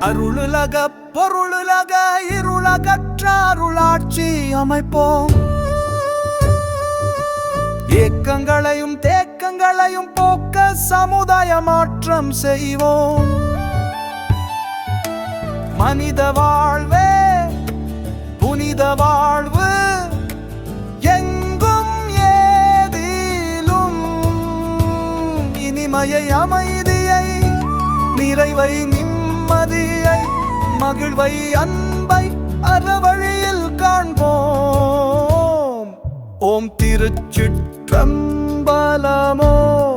அருளுலக பொருளுலக இருளகற்றாருளாட்சி அமைப்போம். ஏக்கங்களையும் தேக்கங்களையும் போக்க சமுதாய மாற்றம் செய்வோம். மனித வாழ்வே புனித வாழ்வு எங்கும் ஏதிலும் இனிமையை அமைதியை நிறைவை நிம்மதியை மகிழ்வை அன்பை அறவழியில் காண்போம். ஓம் திருச்சிற்றம்பலமோ.